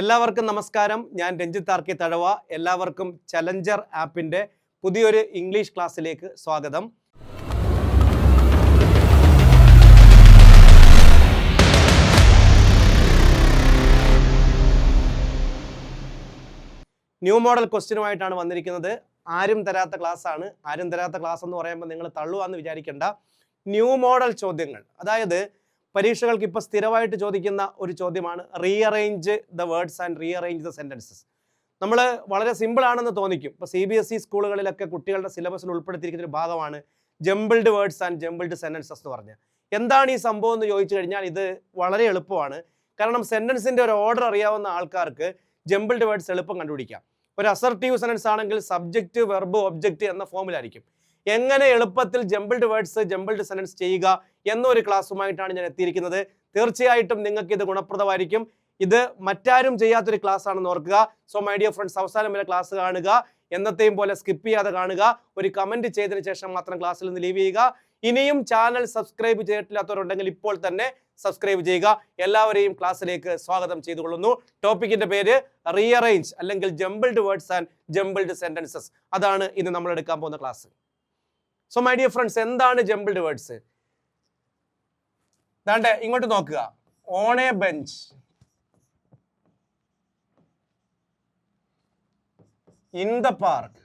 എല്ലാവർക്കും നമസ്കാരം. ഞാൻ രഞ്ജിത്ത് ആർക്കി തഴവ. എല്ലാവർക്കും ചലഞ്ചർ ആപ്പിന്റെ പുതിയൊരു ഇംഗ്ലീഷ് ക്ലാസ്സിലേക്ക് സ്വാഗതം. ന്യൂ മോഡൽ ക്വസ്റ്റ്യനുമായിട്ടാണ് വന്നിരിക്കുന്നത്. ആരും തരാത്ത ക്ലാസ് ആണ്. ആരും തരാത്ത ക്ലാസ് എന്ന് പറയുമ്പോൾ നിങ്ങൾ തള്ളുവാന്ന് വിചാരിക്കേണ്ട. ന്യൂ മോഡൽ ചോദ്യങ്ങൾ. അതായത് പരീക്ഷകൾക്ക് ഇപ്പോൾ സ്ഥിരമായിട്ട് ചോദിക്കുന്ന ഒരു ചോദ്യമാണ് rearrange the words and rearrange the sentences നമ്മൾ വളരെ സിമ്പിൾ ആണെന്ന് തോന്നിക്കും. ഇപ്പോൾ സി ബി എസ് ഇ സ്കൂളുകളിലൊക്കെ കുട്ടികളുടെ സിലബസിൽ ഉൾപ്പെടുത്തിയിരിക്കുന്ന ഒരു ഭാഗമാണ് jumbled words and jumbled sentences എന്ന് പറഞ്ഞാൽ എന്താണ് ഈ സംഭവം എന്ന് ചോദിച്ചു കഴിഞ്ഞാൽ ഇത് വളരെ എളുപ്പമാണ്. കാരണം സെന്റൻസിന്റെ ഒരു ഓർഡർ അറിയാവുന്ന ആൾക്കാർക്ക് ജംബിൾഡ് വേർഡ്സ് എളുപ്പം കണ്ടുപിടിക്കാം. ഒരു അസർട്ടീവ് സെന്റൻസ് ആണെങ്കിൽ സബ്ജക്റ്റ് വെർബ് ഒബ്ജക്റ്റ് എന്ന ഫോമിലായിരിക്കും എങ്ങനെ എളുപ്പത്തിൽ ജംബിൾഡ് വേർഡ്സ് ജംബിൾഡ് സെന്റൻസ് ചെയ്യുക എന്നൊരു ക്ലാസ്സുമായിട്ടാണ് ഞാൻ എത്തിയിരിക്കുന്നത്. തീർച്ചയായിട്ടും നിങ്ങൾക്ക് ഇത് ഗുണപ്രദമായിരിക്കും. ഇത് മറ്റാരും ചെയ്യാത്തൊരു ക്ലാസ് ആണെന്ന് ഓർക്കുക. സോ മൈ ഡിയർ ഫ്രണ്ട്സ് അവസാനം വരെ ക്ലാസ് കാണുക. എന്നത്തെയും പോലെ സ്കിപ്പ് ചെയ്യാതെ കാണുക. ഒരു കമന്റ് ചെയ്തതിന് ശേഷം മാത്രം ക്ലാസ്സിൽ നിന്ന് ലീവ് ചെയ്യുക. ഇനിയും ചാനൽ സബ്സ്ക്രൈബ് ചെയ്തിട്ടില്ലാത്തവരുണ്ടെങ്കിൽ ഇപ്പോൾ തന്നെ സബ്സ്ക്രൈബ് ചെയ്യുക. എല്ലാവരെയും ക്ലാസ്സിലേക്ക് സ്വാഗതം ചെയ്തുകൊള്ളുന്നു. ടോപ്പിക്കിന്റെ പേര് റീഅറേഞ്ച് അല്ലെങ്കിൽ jumbled words and jumbled sentences അതാണ് ഇന്ന് നമ്മൾ എടുക്കാൻ പോകുന്ന class so my dear friends എന്താണ് ജംബിൾഡ് വേർഡ്സ് ദാണ്ടെ ഇങ്ങോട്ട് നോക്കുക. A bench in the park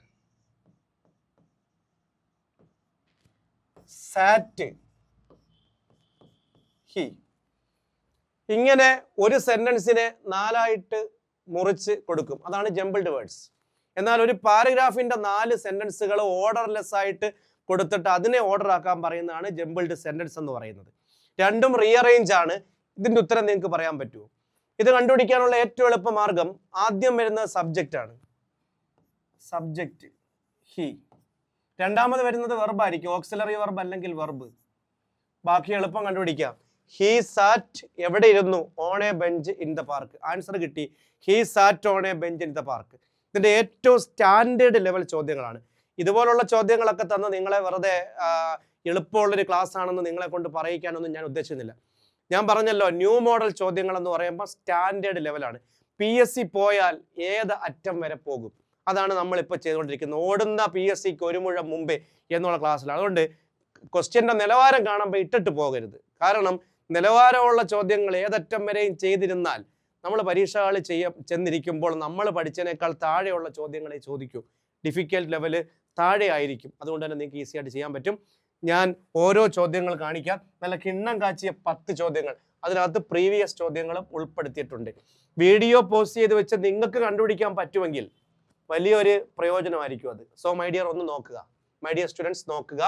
sat he ഇങ്ങനെ ഒരു സെന്റൻസിനെ നാലായിട്ട് മുറിച്ച് കൊടുക്കും. അതാണ് ജംബിൾഡ് വേർഡ്സ് എന്നാൽ ഒരു പാരഗ്രാഫിന്റെ നാല് സെന്റൻസുകൾ ഓർഡർലെസ് ആയിട്ട് കൊടുത്തിട്ട് അതിനെ ഓർഡർ ആക്കാൻ പറയുന്നതാണ് ജംബിൾഡ് സെന്റൻസ് എന്ന് പറയുന്നത്. രണ്ടും റീഅറേഞ്ച് ആണ്. ഇതിന്റെ ഉത്തരം നിങ്ങൾക്ക് പറയാൻ പറ്റുമോ? ഇത് കണ്ടുപിടിക്കാനുള്ള ഏറ്റവും എളുപ്പ മാർഗം ആദ്യം വരുന്ന സബ്ജക്റ്റ് ആണ്. സബ്ജക്റ്റ് ഹി രണ്ടാമത് വരുന്നത് വെർബായിരിക്കും ഓക്സിലറി വെർബ് അല്ലെങ്കിൽ വെർബ് ബാക്കി എളുപ്പം കണ്ടുപിടിക്കാം. ഹി സാറ്റ് എവിടെ ഇരുന്നു on a bench in the park answer കിട്ടി. He sat on a bench in the park ഇതിന്റെ ഏറ്റവും സ്റ്റാൻഡേർഡ് ലെവൽ ചോദ്യങ്ങളാണ്. ഇതുപോലുള്ള ചോദ്യങ്ങളൊക്കെ തന്ന് നിങ്ങളെ വെറുതെ എളുപ്പമുള്ളൊരു ക്ലാസ് ആണെന്ന് നിങ്ങളെ കൊണ്ട് പറയിക്കാനൊന്നും ഞാൻ ഉദ്ദേശിക്കുന്നില്ല. ഞാൻ പറഞ്ഞല്ലോ ന്യൂ മോഡൽ ചോദ്യങ്ങൾ എന്ന് പറയുമ്പോൾ സ്റ്റാൻഡേർഡ് ലെവലാണ്. പി എസ് സി പോയാൽ ഏത് അറ്റം വരെ പോകും? അതാണ് നമ്മളിപ്പോൾ ചെയ്തുകൊണ്ടിരിക്കുന്നത്. ഓടുന്ന പി എസ് സിക്ക് ഒരു മുഴം മുമ്പേ എന്നുള്ള ക്ലാസ്സിലാണ്. അതുകൊണ്ട് ക്വസ്റ്റ്യന്റെ നിലവാരം കാണുമ്പോൾ ഇട്ടിട്ട് പോകരുത്. കാരണം നിലവാരമുള്ള ചോദ്യങ്ങൾ ഏതറ്റം വരെയും ചെയ്തിരുന്നാൽ നമ്മൾ പരീക്ഷ ഹാളിൽ ചെയ്യ ചെന്നിരിക്കുമ്പോൾ നമ്മൾ പഠിച്ചതിനേക്കാൾ താഴെയുള്ള ചോദ്യങ്ങളെ ചോദിക്കൂ. ഡിഫിക്കൽട്ട് ലെവൽ താഴെ ആയിരിക്കും അതുകൊണ്ട് തന്നെ നിങ്ങൾക്ക് ഈസി ആയിട്ട് ചെയ്യാൻ പറ്റും. ഞാൻ ഓരോ ചോദ്യങ്ങൾ കാണിക്കാം. നല്ല കിണ്ണം കാച്ചിയ പത്ത് ചോദ്യങ്ങൾ. അതിനകത്ത് പ്രീവിയസ് ചോദ്യങ്ങളും ഉൾപ്പെടുത്തിയിട്ടുണ്ട്. വീഡിയോ പോസ്റ്റ് ചെയ്ത് വെച്ച് നിങ്ങൾക്ക് കണ്ടുപിടിക്കാൻ പറ്റുമെങ്കിൽ വലിയൊരു പ്രയോജനമായിരിക്കും അത്. സോ മൈ ഡിയർ ഒന്ന് നോക്കുക. മൈ ഡിയർ സ്റ്റുഡൻസ് നോക്കുക.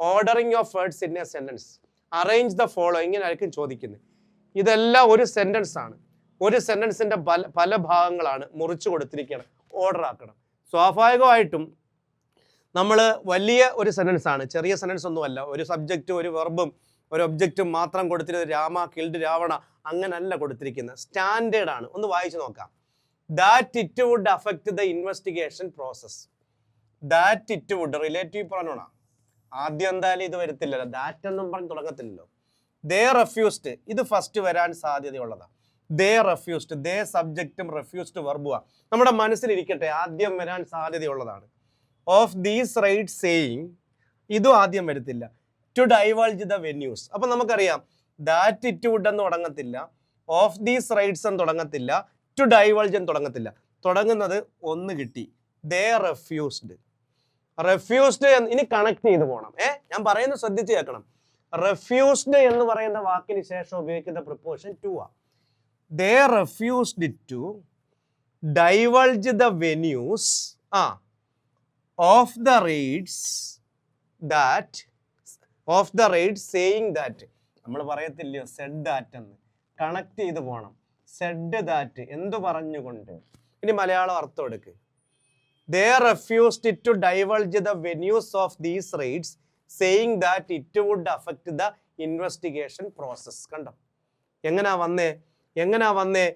Ordering of words in a sentence arrange the follow ഇങ്ങനെയായിരിക്കും ചോദിക്കുന്നത്. ഇതെല്ലാം ഒരു സെന്റൻസ് ആണ്. ഒരു സെന്റൻസിന്റെ പല പല ഭാഗങ്ങളാണ് മുറിച്ചു കൊടുത്തിരിക്കണം ഓർഡർ ആക്കണം. സ്വാഭാവികമായിട്ടും നമ്മൾ വലിയ ഒരു സെന്റൻസ് ആണ്. ചെറിയ സെന്റൻസ് ഒന്നുമല്ല. ഒരു സബ്ജക്റ്റും ഒരു വെർബും ഒരു ഒബ്ജക്റ്റും മാത്രം കൊടുത്തിരുന്നത് രാമ കിൽഡ് രാവണ അങ്ങനല്ല കൊടുത്തിരിക്കുന്നത്. സ്റ്റാൻഡേർഡ് ആണ്. ഒന്ന് വായിച്ചു നോക്കാം. That it would affect the investigation process that it would relative പറഞ്ഞോണ ആദ്യം എന്തായാലും ഇത് വരത്തില്ലല്ലോ. ദാറ്റ് എന്നും പറഞ്ഞ് തുടങ്ങത്തില്ലല്ലോ. ദേ റെഫ്യൂസ്ഡ് ഇത് ഫസ്റ്റ് വരാൻ സാധ്യതയുള്ളതാണ് ദേ റെഫ്യൂസ്ഡ് ദേ സബ്ജക്റ്റും റെഫ്യൂസ്ഡ് വെർബുവാ നമ്മുടെ മനസ്സിലിരിക്കട്ടെ. ആദ്യം വരാൻ സാധ്യതയുള്ളതാണ്. ഓഫ് ദീസ് റൈറ്റ് സേയിങ് ഇതും ആദ്യം വരത്തില്ല. ടു ഡൈവേൾജ് ദ വെന്യൂസ് അപ്പൊ നമുക്കറിയാം ദാറ്റ് ഇറ്റ് വുഡ് എന്ന് തുടങ്ങത്തില്ല. ഓഫ് ദീസ് റൈറ്റ്സ് എന്ന് തുടങ്ങത്തില്ല. ടു ഡൈവേൾജ് എന്ന് തുടങ്ങത്തില്ല. തുടങ്ങുന്നത് ഒന്ന് കിട്ടി. ദേ റെഫ്യൂസ്ഡ് റെഫ്യൂസ്ഡ് ഇനി കണക്ട് ചെയ്ത് പോകണം ഏ ഞാൻ പറയുന്നത് ശ്രദ്ധിച്ച് കേൾക്കണം. റെഫ്യൂസ്ഡ് എന്ന് പറയുന്ന വാക്കിന് ശേഷം ഉപയോഗിക്കുന്ന പ്രിപ്പോഷൻ ടു ആ. They refused to divulge the venues ആ of the raids that of the raid saying that നമ്മൾ പറയത്തില്ലയോ? സെഡ് ദാറ്റ് എന്ന്. കണക്ട് ചെയ്ത് പോകണം സെഡ് ദാറ്റ് എന്തു പറഞ്ഞുകൊണ്ട്? ഇനി മലയാളം അർത്ഥം എടുക്ക്. They refused to divulge the venues of these raids saying that it would affect the investigation process കണ്ടോ? എങ്ങനാ വന്നേ? എങ്ങനാ വന്നേ?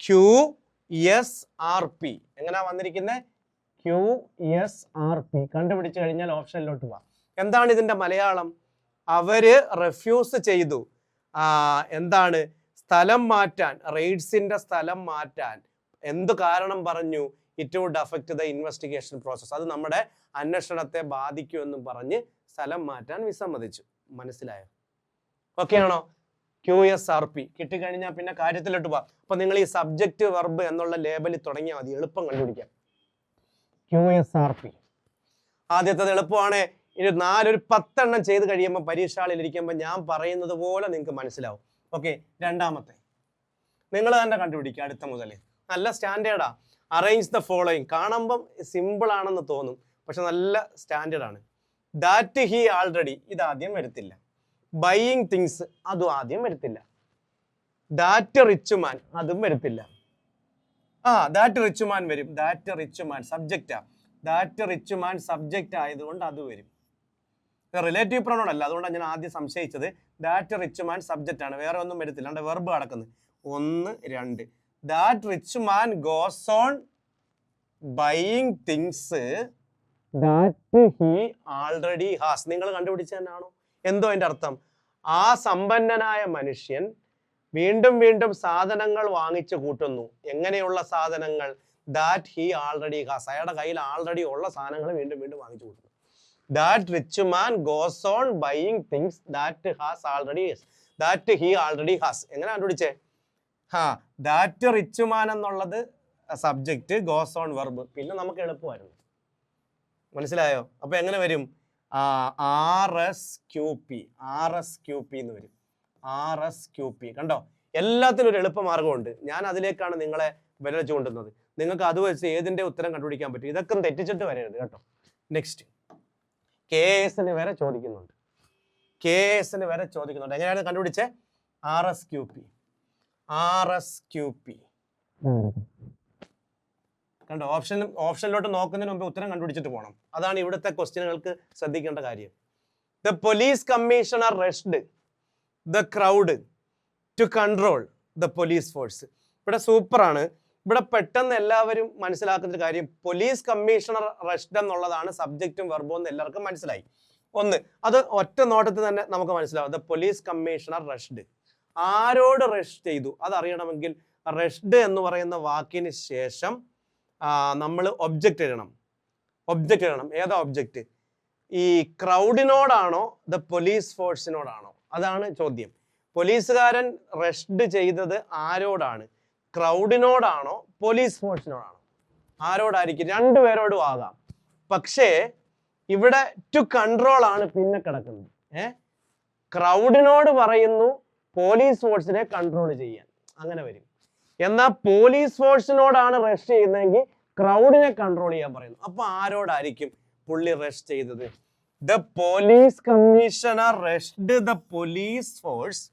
ക്യു എസ് ആർ പി എങ്ങനാ വന്നിരിക്കുന്നത് ക്യു എസ് ആർ പി കണ്ടുപിടിച്ചു കഴിഞ്ഞാൽ ഓപ്ഷനിലോട്ട് പോവാം. എന്താണ് ഇതിന്റെ മലയാളം? അവർ റെഫ്യൂസ് ചെയ്തു. എന്താണ്? സ്ഥലം മാറ്റാൻ റെയ്ഡ്സിന്റെ സ്ഥലം മാറ്റാൻ. എന്ത് കാരണം പറഞ്ഞു? It would affect the investigation process അത് നമ്മുടെ അന്വേഷണത്തെ ബാധിക്കുമെന്നും പറഞ്ഞ് സ്ഥലം മാറ്റാൻ വിസമ്മതിച്ചു മനസ്സിലായോ? ഓക്കെ ആണോ? ക്യു എസ് ആർ പി കിട്ടിക്കഴിഞ്ഞാൽ പിന്നെ കാര്യത്തിലോട്ട് പോവാം. അപ്പൊ നിങ്ങൾ ഈ സബ്ജക്റ്റ് വെർബ് എന്നുള്ള ലേബലിൽ തുടങ്ങിയാൽ മതി. എളുപ്പം കണ്ടുപിടിക്കാം. ക്യു എസ് ആർ പി ആദ്യത്തത് എളുപ്പമാണ് ഇനി നാലൊരു പത്തെണ്ണം ചെയ്ത് കഴിയുമ്പോൾ പരീക്ഷാളിൽ ഇരിക്കുമ്പോൾ ഞാൻ പറയുന്നത് പോലെ നിങ്ങൾക്ക് മനസ്സിലാവും. ഓക്കെ രണ്ടാമത്തെ. നിങ്ങൾ തന്നെ കണ്ടുപിടിക്കുക അടുത്ത മുതൽ നല്ല സ്റ്റാൻഡേർഡാ അറേഞ്ച് ദ ഫോളോയിങ് കാണുമ്പം സിമ്പിൾ ആണെന്ന് തോന്നും പക്ഷെ നല്ല സ്റ്റാൻഡേർഡാണ് ദാറ്റ് ഹി ആൾറെഡി ഇത് ആദ്യം വരത്തില്ല. ബൈയിങ് തിങ്സ് അതും ആദ്യം വരത്തില്ല. ദാറ്റ് റിച്ച് മാൻ അതും വരത്തില്ല. ആ ദാറ്റ് റിച്ച് മാൻ വരും. ദാറ്റ് റിച്ച് മാൻ സബ്ജക്റ്റാ ദാറ്റ് റിച്ച് മാൻ സബ്ജക്റ്റ് ആയതുകൊണ്ട് അത് വരും. റിലേറ്റീവ് പ്രൊണൗൺ അല്ല അതുകൊണ്ടാണ് ഞാൻ ആദ്യം സംശയിച്ചത്. ദാറ്റ് റിച്ച് മാൻ സബ്ജക്റ്റ് ആണ്. വേറെ ഒന്നും വരത്തില്ല. അവിടെ വെർബ് കിടക്കുന്നത് ഒന്ന് രണ്ട്. That rich man goes on buying things that he already has നിങ്ങൾ കണ്ടുപിടിച്ച തന്നെയാണോ എന്തോ അതിന്റെ അർത്ഥം. ആ സമ്പന്നനായ മനുഷ്യൻ വീണ്ടും വീണ്ടും സാധനങ്ങൾ വാങ്ങിച്ചു കൂട്ടുന്നു. എങ്ങനെയുള്ള സാധനങ്ങൾ? ദാറ്റ് ഹി ആൾറെഡി ഹാസ് അയാളുടെ കയ്യിൽ ആൾറെഡി ഉള്ള സാധനങ്ങൾ വീണ്ടും വീണ്ടും വാങ്ങിച്ചു കൂട്ടുന്നു. That rich man goes on buying things that has already that he already has എങ്ങനെ കണ്ടുപിടിച്ചേ? ഹാ ദാറ്റ് റിച്ച് മാൻ എന്നുള്ളത് സബ്ജക്റ്റ് ഗോസ് ഓൺ വെർബ് പിന്നെ നമുക്ക് എളുപ്പമായിരുന്നു. മനസ്സിലായോ? അപ്പൊ എങ്ങനെ വരും? R S Q P R S Q P എന്ന് വരും. R S Q P. കണ്ടോ? എല്ലാത്തിനും ഒരു എളുപ്പ മാർഗമുണ്ട് ഞാൻ അതിലേക്കാണ് നിങ്ങളെ വിരൽ ചൂണ്ടുന്നത് നിങ്ങൾക്ക് അത് വെച്ച് ഏതിന്റെ ഉത്തരം കണ്ടുപിടിക്കാൻ പറ്റും? ഇതൊക്കെ തെറ്റിച്ചിട്ട് വരരുത് കേട്ടോ. നെക്സ്റ്റ് കെ എസിന് വരെ ചോദിക്കുന്നുണ്ട്. കെ എസിന് വരെ ചോദിക്കുന്നുണ്ട്. എങ്ങനെയാണ് കണ്ടുപിടിച്ചേ? R S Q P. R S Q P. കണ്ടോ? ഓപ്ഷൻ ഓപ്ഷനിലോട്ട് നോക്കുന്നതിന് മുമ്പ് ഉത്തരം കണ്ടുപിടിച്ചിട്ട് പോകണം അതാണ് ഇവിടുത്തെ ക്വസ്റ്റ്യനുകൾക്ക് ശ്രദ്ധിക്കേണ്ട കാര്യം. The police commissioner rest the crowd to control the police force ഇവിടെ സൂപ്പറാണ്. ഇവിടെ പെട്ടെന്ന് എല്ലാവരും മനസ്സിലാക്കുന്ന ഒരു കാര്യം പോലീസ് കമ്മീഷണർ റഷ്ഡ് എന്നുള്ളതാണ് സബ്ജക്റ്റും വെർബും എന്ന് എല്ലാവർക്കും മനസ്സിലായി. ഒന്ന് അത് ഒറ്റ നോട്ടത്തിൽ തന്നെ നമുക്ക് മനസ്സിലാവും. ദ പോലീസ് കമ്മീഷണർ റഷ്ഡ് ആരോട് റെസ്റ്റ് ചെയ്തു? അതറിയണമെങ്കിൽ റഷ്ഡ് എന്ന് പറയുന്ന വാക്കിന് ശേഷം നമ്മൾ ഒബ്ജക്റ്റ് എഴുതണം. ഒബ്ജക്റ്റ് എഴുതണം. ഏതാ ഒബ്ജക്റ്റ് ഈ ക്രൗഡിനോടാണോ ദ പോലീസ് ഫോഴ്സിനോടാണോ അതാണ് ചോദ്യം. പോലീസുകാരൻ റെസ്റ്റ് ചെയ്തത് ആരോടാണ്? ക്രൗഡിനോടാണോ? പോലീസ് ഫോഴ്സിനോടാണോ? ആരോടായിരിക്കും? രണ്ടുപേരോടും ആകാം. പക്ഷേ ഇവിടെ ടു കൺട്രോൾ ആണ് പിന്നെ കിടക്കുന്നത്. ഏ? ക്രൗഡിനോട് പറയുന്നു പോലീസ് ഫോഴ്സിനെ കൺട്രോൾ ചെയ്യാൻ. അങ്ങനെ വരും. എന്നാ പോലീസ് ഫോഴ്സിനോടാണ് റെസ്റ്റ് ചെയ്യുന്നതെങ്കിൽ ക്രൗഡിനെ കൺട്രോൾ ചെയ്യാൻ പറയുന്നു. അപ്പൊ ആരോടായിരിക്കും പുള്ളി റെസ്റ്റ് ചെയ്തത്? The police commissioner rest the police force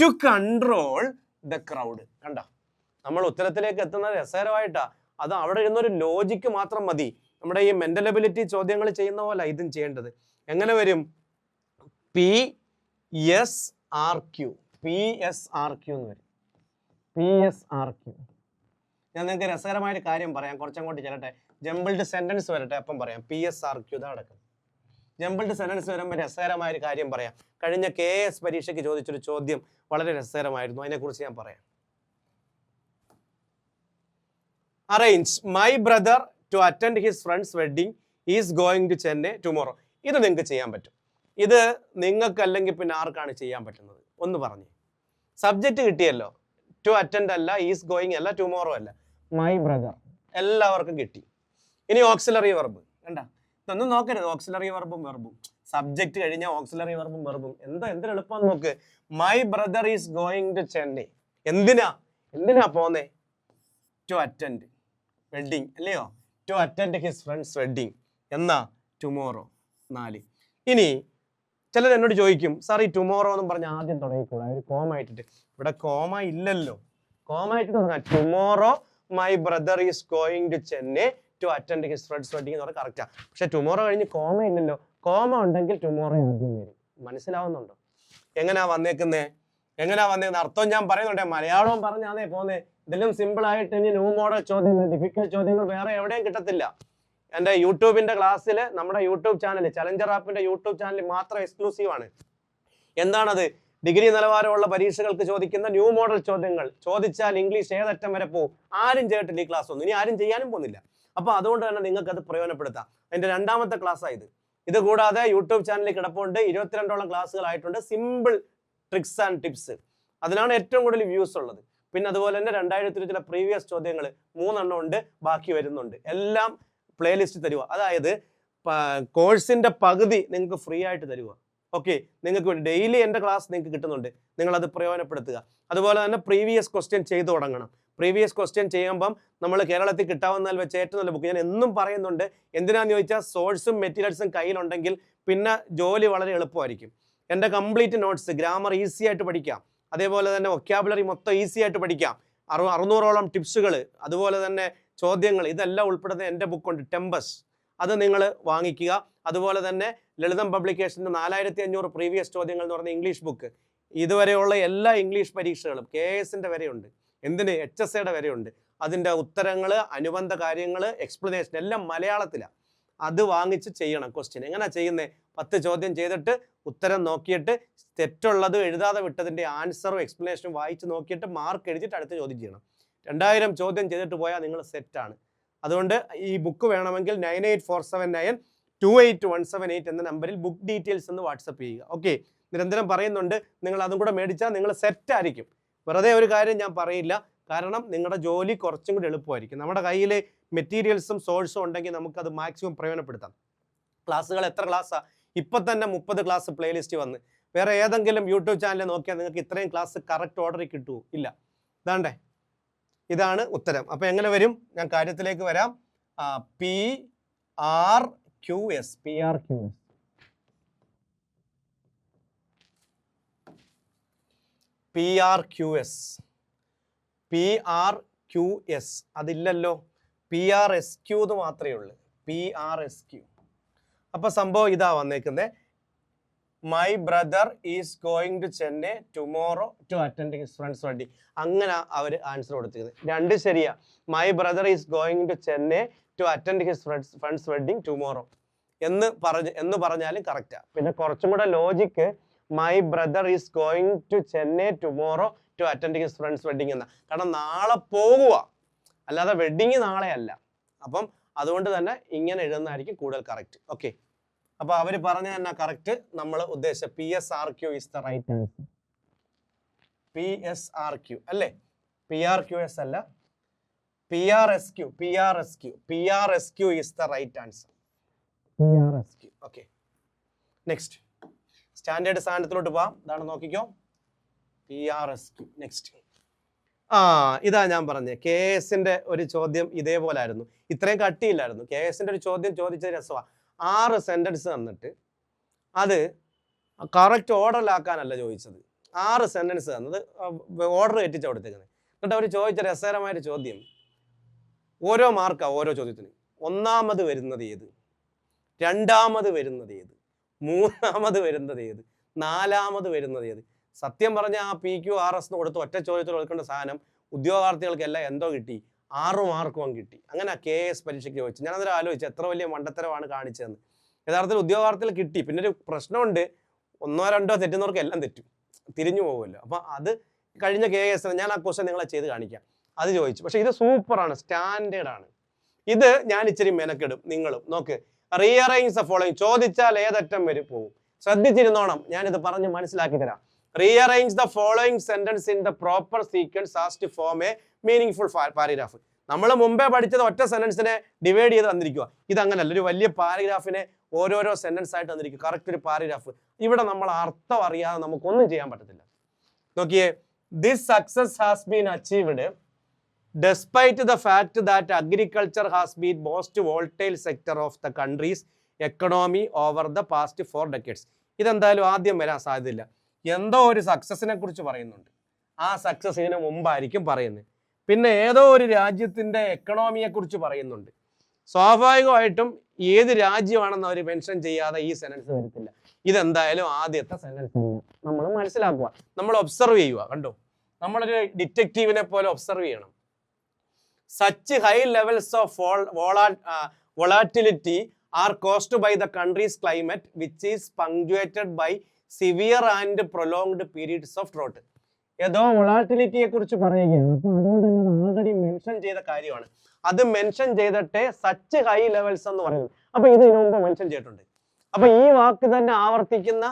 to control the crowd കണ്ട? നമ്മൾ ഉത്തരത്തിലേക്ക് എത്തുന്നത് രസകരമായിട്ടാ. അത് അവിടെ ഇരുന്നൊരു ലോജിക്ക് മാത്രം മതി. നമ്മുടെ ഈ മെന്റൽ എബിലിറ്റി ചോദ്യങ്ങൾ ചെയ്യുന്ന പോലെ ഇതും ചെയ്യേണ്ടത്. എങ്ങനെ വരും? P S R Q P S R Q എന്ന് വരും. പി എസ് ആർ ക്യു ഞാൻ നിങ്ങൾക്ക് രസകരമായൊരു കാര്യം പറയാം. കുറച്ചങ്ങോട്ട് ചെല്ലട്ടെ. ജമ്പിൾഡ് സെന്റൻസ് വരട്ടെ. അപ്പം പറയാം. പി എസ് ആർ ക്യു ഇതാ നടക്കും ജമ്പിൾഡ് സെന്റൻസ് വരുമ്പോൾ രസകരമായ ഒരു കാര്യം പറയാം. കഴിഞ്ഞ കെ എസ് പരീക്ഷയ്ക്ക് ചോദിച്ചൊരു ചോദ്യം വളരെ രസകരമായിരുന്നു. അതിനെക്കുറിച്ച് ഞാൻ പറയാം. Arrange my brother to attend his friends wedding is going to Chennai tomorrow ഇത് നിങ്ങൾക്ക് ചെയ്യാൻ പറ്റും. ഇത് നിങ്ങൾക്ക് അല്ലെങ്കിൽ പിന്നെ ആർക്കാണ് ചെയ്യാൻ പറ്റുന്നത്? ഒന്ന് പറഞ്ഞു. സബ്ജക്റ്റ് കിട്ടിയല്ലോ. ടു അറ്റൻഡ് അല്ല ഈസ് ഗോയിങ് അല്ല ടുമോറോ അല്ല. മൈ ബ്രദർ എല്ലാവർക്കും കിട്ടി. ഇനി ഓക്സിലറി വർബ് കണ്ട? ഇതൊന്നും നോക്കരുത്. ഓക്സിലറി വെർബും വെർബും സബ്ജക്റ്റ് കഴിഞ്ഞാൽ ഓക്സിലറി വെർബും വെർബും എന്താ എന്തൊരു എളുപ്പം നോക്ക്. My brother is going to Chennai എന്തിനാ? എന്തിനാ പോന്നേ? ടു അറ്റൻഡ് വെഡിങ് അല്ലയോ? To attend his friends wedding എന്നാ? ടുമോറോ നാല്. ഇനി ചിലർ എന്നോട് ചോദിക്കും സാർ ഈ ടുമോറോ എന്ന് പറഞ്ഞ് ആദ്യം തുടങ്ങിക്കൂടാ? ഒരു കോമ ഇവിടെ കോമ ഇല്ലല്ലോ. കോമ തുടങ്ങാം tomorrow my brother is going to Chennai to attend his friends wedding എന്ന് പറഞ്ഞാൽ കറക്റ്റാണ് പക്ഷെ ടുമോറോ കഴിഞ്ഞ് കോമ ഇല്ലല്ലോ. കോമ ഉണ്ടെങ്കിൽ ടുമോറോ ആദ്യം വരും മനസ്സിലാവുന്നുണ്ടോ? എങ്ങനെയാ വന്നേക്കുന്നേ? എങ്ങനെയാ വന്നേക്കുന്നത് അർത്ഥം ഞാൻ പറയുന്നുണ്ടേ. മലയാളവും പറഞ്ഞാണേ പോന്നേ. ഇതിലും സിമ്പിൾ ആയിട്ട് ഇനി ന്യൂ മോഡൽ ചോദ്യങ്ങൾ ഡിഫിക്കൽട്ട് ചോദ്യങ്ങൾ വേറെ എവിടെയും കിട്ടത്തില്ല. എന്റെ യൂട്യൂബിന്റെ ക്ലാസ്സിൽ നമ്മുടെ യൂട്യൂബ് ചാനൽ ചലഞ്ചർ ആപ്പിന്റെ യൂട്യൂബ് ചാനൽ മാത്രം എക്സ്ക്ലൂസീവ് ആണ്. എന്താണത്? ഡിഗ്രി നിലവാരമുള്ള പരീക്ഷകൾക്ക് ചോദിക്കുന്ന ന്യൂ മോഡൽ ചോദ്യങ്ങൾ. ചോദിച്ചാൽ ഇംഗ്ലീഷ് ഏതറ്റം വരെ പോകും ആരും ചെയ്തിട്ടില്ല ഈ ക്ലാസ് ഒന്നും. ഇനി ആരും ചെയ്യാനും പോകുന്നില്ല. അപ്പൊ അതുകൊണ്ട് തന്നെ നിങ്ങൾക്ക് അത് പ്രയോജനപ്പെടുത്താം. അതിന്റെ രണ്ടാമത്തെ ക്ലാസ് ഇത്. ഇത് കൂടാതെ യൂട്യൂബ് ചാനലിൽ കിടപ്പുണ്ട്. ഇരുപത്തിരണ്ടോളം ക്ലാസ്സുകളായിട്ടുണ്ട് സിമ്പിൾ ട്രിക്സ് ആൻഡ് ടിപ്സ് അതിനാണ് ഏറ്റവും കൂടുതൽ വ്യൂസ് ഉള്ളത്. പിന്നെ അതുപോലെ തന്നെ രണ്ടായിരത്തി ഇരുപത്തിലെ പ്രീവിയസ് ചോദ്യങ്ങൾ മൂന്നെണ്ണം ഉണ്ട് ബാക്കി വരുന്നുണ്ട്. എല്ലാം പ്ലേലിസ്റ്റ് തരുക. അതായത് കോഴ്സിന്റെ പകുതി നിങ്ങൾക്ക് ഫ്രീ ആയിട്ട് തരുക. ഓക്കെ നിങ്ങൾക്ക് ഡെയിലി എന്റെ ക്ലാസ് നിങ്ങൾക്ക് കിട്ടുന്നുണ്ട്. നിങ്ങൾ അത് പ്രയോജനപ്പെടുത്തുക. അതുപോലെ തന്നെ പ്രീവിയസ് ക്വസ്റ്റ്യൻ ചെയ്തു തുടങ്ങണം. പ്രീവിയസ് ക്വസ്റ്റ്യൻ ചെയ്യുമ്പം നമ്മൾ കേരളത്തിൽ കിട്ടാവുന്നതിൽ വെച്ച് ഏറ്റവും നല്ല ബുക്ക് ഞാൻ എന്നും പറയുന്നുണ്ട് എന്തിനാന്ന് ചോദിച്ചാൽ സോഴ്സും മെറ്റീരിയൽസും കയ്യിലുണ്ടെങ്കിൽ പിന്നെ ജോലി വളരെ എളുപ്പമായിരിക്കും. എന്റെ കംപ്ലീറ്റ് നോട്ട്സ് ഗ്രാമർ ഈസി ആയിട്ട് പഠിക്കാം. അതേപോലെ തന്നെ വൊക്കാബുലറി മൊത്തം ഈസി ആയിട്ട് പഠിക്കാം. അറു അറുന്നൂറോളം ടിപ്സുകൾ അതുപോലെ തന്നെ ചോദ്യങ്ങൾ ഇതെല്ലാം ഉൾപ്പെടുന്ന എന്റെ ബുക്കുണ്ട് ടെമ്പസ് അത് നിങ്ങൾ വാങ്ങിക്കുക. അതുപോലെ തന്നെ ലളിതം പബ്ലിക്കേഷന്റെ നാലായിരത്തി അഞ്ഞൂറ് പ്രീവിയസ് ചോദ്യങ്ങൾ എന്ന് പറഞ്ഞ ഇംഗ്ലീഷ് ബുക്ക് ഇതുവരെയുള്ള എല്ലാ ഇംഗ്ലീഷ് പരീക്ഷകളും കെ എസിന്റെ വരെയുണ്ട്. എന്തിന് എച്ച് എസ് എയുടെ വരെയുണ്ട്. അതിന്റെ ഉത്തരങ്ങൾ അനുബന്ധ കാര്യങ്ങൾ എക്സ്പ്ലനേഷൻ എല്ലാം മലയാളത്തിലാണ് അത് വാങ്ങിച്ച് ചെയ്യണം ക്വസ്റ്റ്യൻ എങ്ങനെ ചെയ്യുന്നത് പത്ത് ചോദ്യം ചെയ്തിട്ട് ഉത്തരം നോക്കിയിട്ട് തെറ്റുള്ളത് എഴുതാതെ വിട്ടതിന്റെ ആൻസറും എക്സ്പ്ലനേഷനും വായിച്ച് നോക്കിയിട്ട് മാർക്ക് എഴുതിയിട്ട് അടുത്ത ചോദ്യം ചെയ്യണം. രണ്ടായിരം ചോദ്യം ചെയ്തിട്ട് പോയാൽ നിങ്ങൾ സെറ്റാണ് അതുകൊണ്ട് ഈ ബുക്ക് വേണമെങ്കിൽ nine eight four seven nine two eight one seven eight എന്ന നമ്പറിൽ ബുക്ക് ഡീറ്റെയിൽസ് എന്ന് വാട്സപ്പ് ചെയ്യുക. ഓക്കെ നിരന്തരം പറയുന്നുണ്ട്. നിങ്ങൾ അതും കൂടെ മേടിച്ചാൽ നിങ്ങൾ സെറ്റ് ആയിരിക്കും. വെറുതെ ഒരു കാര്യം ഞാൻ പറയില്ല. കാരണം നിങ്ങളുടെ ജോലി കുറച്ചും കൂടി എളുപ്പമായിരിക്കും. നമ്മുടെ കയ്യിൽ മെറ്റീരിയൽസും സോഴ്സും ഉണ്ടെങ്കിൽ നമുക്കത് മാക്സിമം പ്രയോജനപ്പെടുത്താം. ക്ലാസ്സുകൾ എത്ര ക്ലാസ്സാണ് ഇപ്പം തന്നെ മുപ്പത് ക്ലാസ് പ്ലേലിസ്റ്റ് വന്ന്. വേറെ ഏതെങ്കിലും യൂട്യൂബ് ചാനൽ നോക്കിയാൽ നിങ്ങൾക്ക് ഇത്രയും ക്ലാസ് കറക്റ്റ് ഓർഡറിൽ കിട്ടുമോ ഇല്ല. ഇതാണ്ടേ. ഇതാണ് ഉത്തരം. അപ്പോൾ എങ്ങനെ വരും? ഞാൻ കാര്യത്തിലേക്ക് വരാം. P R Q S P R Q S P R Q S P R Q S അതില്ലല്ലോ. P R S Q എന്ന് മാത്രമേ ഉള്ളൂ. പി ആർ എസ് ക്യു അപ്പൊ സംഭവം ഇതാ വന്നേക്കുന്നത് my brother is going to Chennai tomorrow to attend his friends വണ്ടി അങ്ങനെ അവർ ആൻസർ കൊടുത്തിരിക്കുന്നത്. രണ്ട് ശരിയാ. My brother is going to Chennai to attend his friends friends wedding tomorrow എന്ന് പറഞ്ഞ് എന്ന് പറഞ്ഞാലും കറക്റ്റാ പിന്നെ കുറച്ചും കൂടെ logic my brother is going to Chennai tomorrow to attend his friends wedding എന്ന. കാരണം നാളെ പോകുക അല്ലാതെ വെഡിങ് നാളെ അല്ല. അപ്പം അതുകൊണ്ട് തന്നെ ഇങ്ങനെ എഴുതുന്നതായിരിക്കും കൂടുതൽ കറക്റ്റ് ഓക്കെ അപ്പൊ അവർ പറഞ്ഞ തന്നെ കറക്റ്റ് നമ്മൾ ഉദ്ദേശിച്ച P S R Q is the right answer P S R Q അല്ലേ? പി ആർ ക്യു എസ് അല്ല. P R S Q P R S Q P R S Q is the right answer P R S Q okay next standard സ്ഥാനത്തിലോട്ട് പോവാം. ഇതാണ് നോക്കിക്കോ. P R S Q next ആ ഇതാ ഞാൻ പറഞ്ഞത് K എസിന്റെ ഒരു ചോദ്യം ഇതേപോലെ ആയിരുന്നു ഇത്രയും കട്ടിയില്ലായിരുന്നു. കെ എസിന്റെ ഒരു ചോദ്യം ചോദിച്ചത് രസമാണ് ആറ് സെന്റൻസ് തന്നിട്ട് അത് കറക്റ്റ് ഓർഡറിലാക്കാനല്ല ചോദിച്ചത്. ആറ് സെന്റൻസ് തന്നത് ഓർഡർ തെറ്റിച്ച കൊടുത്തേക്കുന്നത്. എന്നിട്ട് അവർ ചോദിച്ച രസകരമായൊരു ചോദ്യം. ഓരോ മാർക്കാണ് ഓരോ ചോദ്യത്തിന്. ഒന്നാമത് വരുന്നത് ഏത്? രണ്ടാമത് വരുന്നത് ഏത്? മൂന്നാമത് വരുന്നത് ഏത്? നാലാമത് വരുന്നത് ഏത്? സത്യം പറഞ്ഞ ആ പി ക്യു ആർ എസ് കൊടുത്ത് ഒറ്റ ചോദ്യത്തിൽ കൊടുക്കേണ്ട സാധനം ഉദ്യോഗാർത്ഥികൾക്കെല്ലാം എന്തോ കിട്ടി? ആറ് മാർക്കും കിട്ടി. അങ്ങനെ കെ എസ് പരീക്ഷയ്ക്ക് ചോദിച്ചു. അന്നേരം ആലോചിച്ചു എത്ര വലിയ മണ്ടത്തരമാണ് കാണിച്ചതെന്ന്. യഥാർത്ഥത്തിൽ ഉദ്യോഗാർത്ഥികൾ കിട്ടി. പിന്നെ ഒരു പ്രശ്നമുണ്ട്. ഒന്നോ രണ്ടോ തെറ്റുന്നവർക്ക് എല്ലാം തെറ്റും. തിരിഞ്ഞു പോകുമല്ലോ. അപ്പം അത് കഴിഞ്ഞ കെ എസ് ഞാൻ ആ ക്വസ്റ്റൻ നിങ്ങളെ ചെയ്ത് കാണിക്കാം. അത് ചോദിച്ചു. പക്ഷെ ഇത് സൂപ്പറാണ് സ്റ്റാൻഡേർഡ് ആണ്. ഇത് ഞാൻ ഇച്ചിരി മെനക്കെടും നിങ്ങളും. നോക്ക് റീഅറേഞ്ച് ദ ഫോളോയിങ് ചോദിച്ചാൽ ഏതറ്റം വരെ പോകും ശ്രദ്ധിച്ചിരുന്നോണം. ഞാനിത് പറഞ്ഞ് മനസ്സിലാക്കി തരാം. Rearrange the following sentence in the proper sequence as to form a meaningful paragraph നമ്മൾ മുമ്പേ പഠിച്ചത് ഒറ്റ സെന്റൻസിനെ ഡിവൈഡ് ചെയ്ത് തന്നിരിക്കുക ഇതങ്ങനല്ല. ഒരു വലിയ പാരഗ്രാഫിനെ ഓരോരോ സെന്റൻസ് ആയിട്ട് തന്നിരിക്കും. കറക്റ്റ് ഒരു പാരഗ്രാഫ് ഇവിടെ നമ്മൾ അർത്ഥം അറിയാതെ നമുക്കൊന്നും ചെയ്യാൻ പറ്റത്തില്ല. നോക്കിയേ. This success has been achieved despite the fact that agriculture has been most volatile sector of the country's economy over the past four decades ഇതെന്തായാലും ആദ്യം വരാൻ സാധ്യതയില്ല. എന്തോ ഒരു സക്സസിനെ കുറിച്ച് പറയുന്നുണ്ട്. ആ സക്സസ് ഇതിന് മുമ്പായിരിക്കും പറയുന്നത്. പിന്നെ ഏതോ ഒരു രാജ്യത്തിന്റെ എക്കണോമിയെ കുറിച്ച് പറയുന്നുണ്ട്. സ്വാഭാവികമായിട്ടും ഏത് രാജ്യമാണെന്ന് അവർ മെൻഷൻ ചെയ്യാതെ ഈ സെനൻസ് വരത്തില്ല. ഇതെന്തായാലും ആദ്യത്തെ സെനൻസ് നമ്മൾ മനസ്സിലാക്കുക. നമ്മൾ ഒബ്സർവ് ചെയ്യുക കണ്ടോ? നമ്മളൊരു ഡിറ്റക്റ്റീവിനെ പോലെ ഒബ്സർവ് ചെയ്യണം. Such high levels of volatility are caused by the country's climate which is punctuated by severe and prolonged periods of drought ഏതോ വൊളാറ്റിലിറ്റിയെ കുറിച്ച് പറയുകയാണ്. അപ്പൊ അതുകൊണ്ട് തന്നെ ഓൾറെഡി മെൻഷൻ ചെയ്ത കാര്യമാണ്. അത് മെൻഷൻ ചെയ്തിട്ട് സച്ച് ഹൈ ലെവൽസ് എന്ന് പറയുന്നത് അപ്പൊ ഇത് ഇതിനു മുമ്പ് മെൻഷൻ ചെയ്തിട്ടുണ്ട്. അപ്പൊ ഈ വാക്ക് തന്നെ ആവർത്തിക്കുന്ന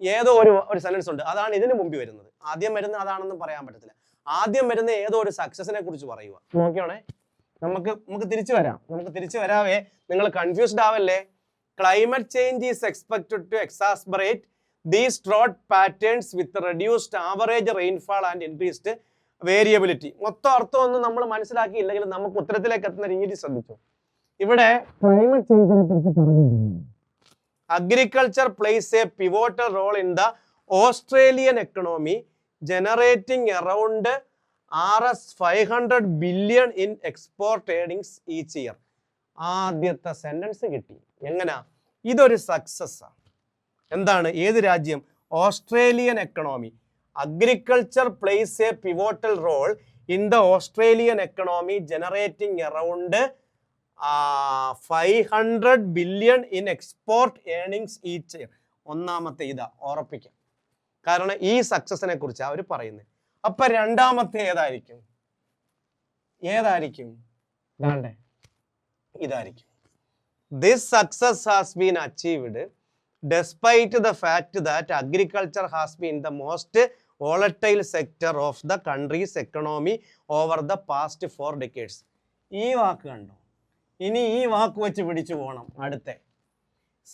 ഏതോ ഒരു ഒരു സെന്റൻസ് ഉണ്ട്. അതാണ് ഇതിന് മുമ്പിൽ വരുന്നത്. ആദ്യം വരുന്ന അതാണെന്ന് പറയാൻ പറ്റത്തില്ല. ആദ്യം വരുന്ന ഏതോ ഒരു സക്സസിനെ കുറിച്ച് പറയുക നോക്കിയോണേ. നമുക്ക് നമുക്ക് തിരിച്ചു വരാം. നമുക്ക് തിരിച്ചു വരാവേ. നിങ്ങൾ confused ആവല്ലേ? Climate change is expected to exacerbate these drought patterns with reduced average rainfall and increased variability മൊത്തം അർത്ഥമൊന്നും നമ്മൾ മനസ്സിലാക്കിയില്ലെങ്കിൽ നമുക്ക് ഉത്തരത്തിലേക്ക് എത്തുന്ന രീതി ശ്രദ്ധിച്ചു. ഇവിടെ ക്ലൈമറ്റ് ചേഞ്ചിനെ കുറിച്ച് agriculture plays a pivotal role in the Australian economy generating around R S five hundred billion in export earnings each year ആദ്യത്തെ സെന്റൻസ് കിട്ടി. എങ്ങനാ? ഇതൊരു സക്സസ് ആണ് എന്താണ്? ഏത് രാജ്യം? Australian economy agriculture plays a pivotal role in the Australian economy generating around five hundred billion in export earnings each year ഒന്നാമത്തെ ഇതാ ഉറപ്പിക്കാം. കാരണം ഈ സക്സസിനെ കുറിച്ച് അവർ പറയുന്നത് അപ്പൊ രണ്ടാമത്തെ ഏതായിരിക്കും? ഏതായിരിക്കും? ഇതായിരിക്കും. This success has been achieved despite the fact that agriculture has been the most volatile sector of the country's economy over the past four decades ഈ വാക്ക് കണ്ടോ? ഇനി ഈ വാക്ക് വെച്ച് പിടിച്ചു പോകണം അടുത്ത.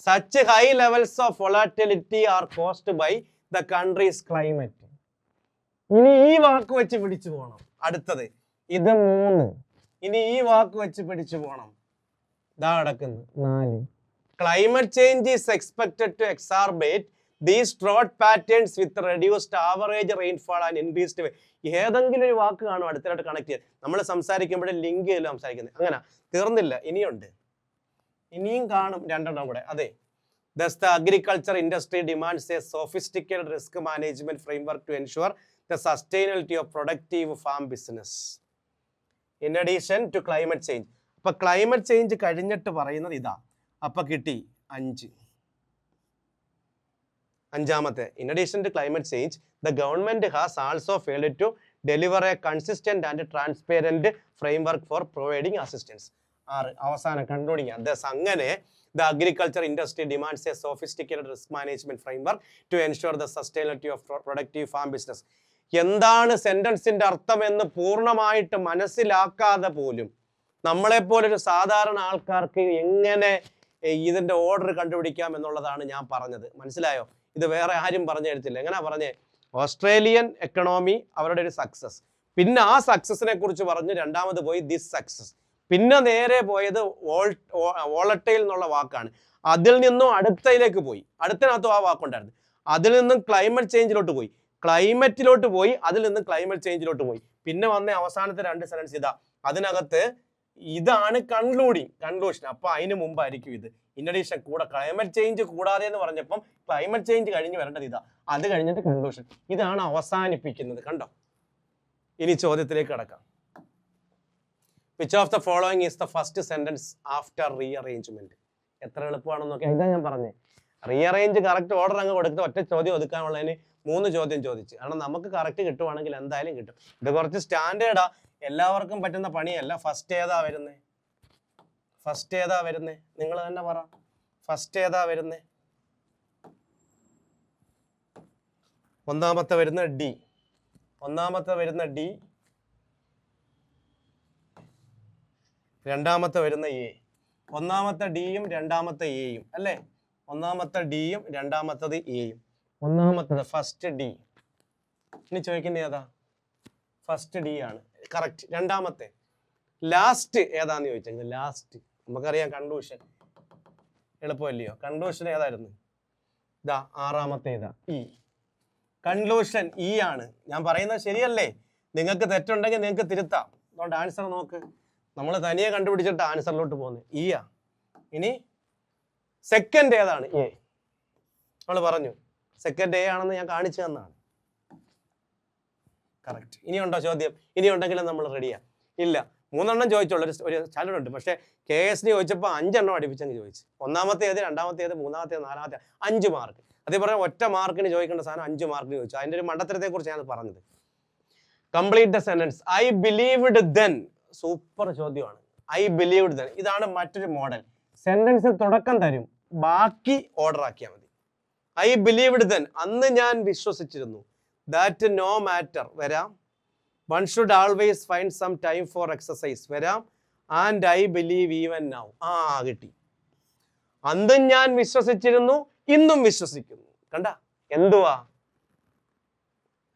Such high levels of volatility are caused by the country's climate ഇനി ഈ വാക്ക് വെച്ച് പിടിച്ചു പോകണം അടുത്തത്. ഇത് മൂന്ന്. ഇനി ഈ വാക്ക് വെച്ച് പിടിച്ചു പോകണം ഇതാ അടക്കുന്നത് നാല്. Climate change is expected to exacerbate these drought patterns with reduced average rainfall and increased ഏതെങ്കിലും ഒരു വാക്ക് കാണും അടുത്തതായിട്ട് കണക്ട് ചെയ്യാൻ. നമ്മൾ സംസാരിക്കുമ്പോഴേ ലിങ്ക് ചെയ്യലും സംസാരിക്കുന്നത്. അങ്ങനെ തീർന്നില്ല. ഇനിയുണ്ട്. ഇനിയും കാണും രണ്ടെണ്ണം കൂടെ. അതെ. Thus the agriculture industry demands a sophisticated risk management framework to ensure the sustainability of productive farm business in addition to climate change അപ്പൊ ക്ലൈമറ്റ് ചേഞ്ച് കഴിഞ്ഞിട്ട് പറയുന്നത് ഇതാ. അപ്പൊ കിട്ടി അഞ്ച്. അഞ്ചാമത്തെ in addition to climate change the government has also failed to deliver a consistent and transparent framework for providing assistance ആറ്. അവസാനം കണ്ടുപിടിക്കാം. ദസ് അങ്ങനെ the agriculture industry demands a sophisticated risk management framework to ensure the sustainability of productive farm business എന്താണ് സെന്റൻസിന്റെ അർത്ഥം എന്ന് പൂർണമായിട്ട് മനസ്സിലാക്കാതെ പോലും നമ്മളെപ്പോലൊരു സാധാരണ ആൾക്കാർക്ക് എങ്ങനെ ഇതിന്റെ ഓർഡർ കണ്ടുപിടിക്കാം എന്നുള്ളതാണ് ഞാൻ പറഞ്ഞത്. മനസ്സിലായോ? ഇത് വേറെ ആരും പറഞ്ഞു തരത്തില്ല. എങ്ങനെയാ പറഞ്ഞേ? ഓസ്ട്രേലിയൻ എക്കണോമി അവരുടെ ഒരു സക്സസ് പിന്നെ ആ സക്സസിനെ കുറിച്ച് പറഞ്ഞ് രണ്ടാമത് പോയി ദിസ് സക്സസ് പിന്നെ നേരെ പോയത് വോളട്ടൈൽ എന്നുള്ള വാക്കാണ്. അതിൽ നിന്നും അടുത്തയിലേക്ക് പോയി. അടുത്തതിനകത്തും ആ വാക്കുണ്ടായിരുന്നു അതിൽ നിന്നും ക്ലൈമറ്റ് ചേഞ്ചിലോട്ട് പോയി. ക്ലൈമറ്റിലോട്ട് പോയി അതിൽ നിന്ന് ക്ലൈമറ്റ് ചേഞ്ചിലോട്ട് പോയി. പിന്നെ വന്ന അവസാനത്തെ രണ്ട് സെന്റൻസ് ഇതാ. അതിനകത്ത് ഇതാണ് കൺക്ലൂഡിങ് കൺക്ലൂഷൻ അപ്പൊ അതിന് മുമ്പായിരിക്കും ഇത്. ഇൻഡീഷൻ കൂടെ ക്ലൈമറ്റ് ചേഞ്ച് കൂടാതെ എന്ന് പറഞ്ഞപ്പം ക്ലൈമറ്റ് ചേഞ്ച് കഴിഞ്ഞ് വരേണ്ടത് ഇതാ. അത് കഴിഞ്ഞിട്ട് കൺക്ലൂഷൻ ഇതാണ് അവസാനിപ്പിക്കുന്നത്. കണ്ടോ? ഇനി ചോദ്യത്തിലേക്ക് കടക്കാം. Which of the following is the first sentence after rearrangement എത്ര എളുപ്പമാണെന്നൊക്കെ എന്താ ഞാൻ പറഞ്ഞേ. റീഅറേഞ്ച് കറക്റ്റ് ഓർഡർ അങ്ങ് കൊടുത്ത് ഒറ്റ ചോദ്യം ഒതുക്കാനുള്ളതിന് മൂന്ന് ചോദ്യം ചോദിച്ചു. കാരണം നമുക്ക് കറക്റ്റ് കിട്ടുവാണെങ്കിൽ എന്തായാലും കിട്ടും. ഇത് കുറച്ച് സ്റ്റാൻഡേർഡാ എല്ലാവർക്കും പറ്റുന്ന പണിയല്ല. ഫസ്റ്റ് ഏതാ വരുന്നേ? ഫസ്റ്റ് ഏതാ വരുന്നേ? നിങ്ങൾ തന്നെ പറ. ഫസ്റ്റ് ഏതാ വരുന്നേ? ഒന്നാമത്തെ വരുന്ന ഡി ഒന്നാമത്തെ വരുന്ന ഡി രണ്ടാമത്തെ വരുന്ന എ ഒന്നാമത്തെ ഡിയും രണ്ടാമത്തെ എയും അല്ലേ? ഒന്നാമത്തെ ഡിയും രണ്ടാമത്തത് എയും ഒന്നാമത്തത് ഫസ്റ്റ് ഡി ഇനി ചോദിക്കുന്നത് ഏതാ? ഫസ്റ്റ് ഡി ആണ്. കറക്റ്റ് രണ്ടാമത്തെ. ലാസ്റ്റ് ഏതാന്ന് ചോദിച്ചെങ്കിൽ ലാസ്റ്റ് നമുക്കറിയാം കൺക്ലൂഷൻ എളുപ്പമല്ലയോ? കൺക്ലൂഷൻ ഏതായിരുന്നു? ഇതാ ആറാമത്തെ ഇതാ ഇ കൺക്ലൂഷൻ ഇ ആണ്. ഞാൻ പറയുന്നത് ശരിയല്ലേ? നിങ്ങൾക്ക് തെറ്റുണ്ടെങ്കിൽ നിങ്ങൾക്ക് തിരുത്താം. അതുകൊണ്ട് ആൻസർ നോക്ക്. നമ്മൾ തനിയെ കണ്ടുപിടിച്ചിട്ട് ആൻസറിലോട്ട് പോകുന്നത് ഇ ആ. ഇനി സെക്കൻഡ് ഏതാണ്? എ നമ്മൾ പറഞ്ഞു സെക്കൻഡ് എ ആണെന്ന് ഞാൻ കാണിച്ചു തന്നാണ് കറക്റ്റ് ഇനിയുണ്ടോ ചോദ്യം? ഇനിയുണ്ടെങ്കിലും നമ്മൾ റെഡിയാ ഇല്ല. മൂന്നെണ്ണം ചോദിച്ചുള്ള ഒരു ഒരു ചാനൽ ഉണ്ട് പക്ഷേ കെ എസ് ഡി ചോദിച്ചപ്പോൾ അഞ്ചെണ്ണം അടുപ്പിച്ചെങ്കിൽ ചോദിച്ചു. ഒന്നാമത്തെ ഏത് രണ്ടാമത്തെ ഏത് മൂന്നാമത്തെ നാലാമത്തെ അഞ്ച് മാർക്ക് അതേ പറഞ്ഞ ഒറ്റ മാർക്കിന് ചോദിക്കേണ്ട സാധനം അഞ്ച് മാർക്കിന് ചോദിച്ചു. അതിന്റെ ഒരു മണ്ടത്തരത്തെക്കുറിച്ച് ഞാൻ പറഞ്ഞത്. Complete the sentence I believed then super ചോദ്യമാണ്. ഐ ബിലീവ് ഇതാണ്. മറ്റൊരു മോഡൽ സെന്റൻസ് തുടക്കം തരും. ബാക്കി ഓർഡർ ആക്കിയാൽ മതി. ഐ ബിലീവ്ഡ് ദൻ അന്ന് ഞാൻ വിശ്വസിച്ചിരുന്നു. ദാറ്റ് നോ മാറ്റർ വരാം. One should always find some time for exercise വരാം. And I believe even now ആ കിട്ടി. അന്നും ഞാൻ വിശ്വസിച്ചിരുന്നു. ഇന്നും വിശ്വസിക്കുന്നു. കണ്ട? എന്തുവാ?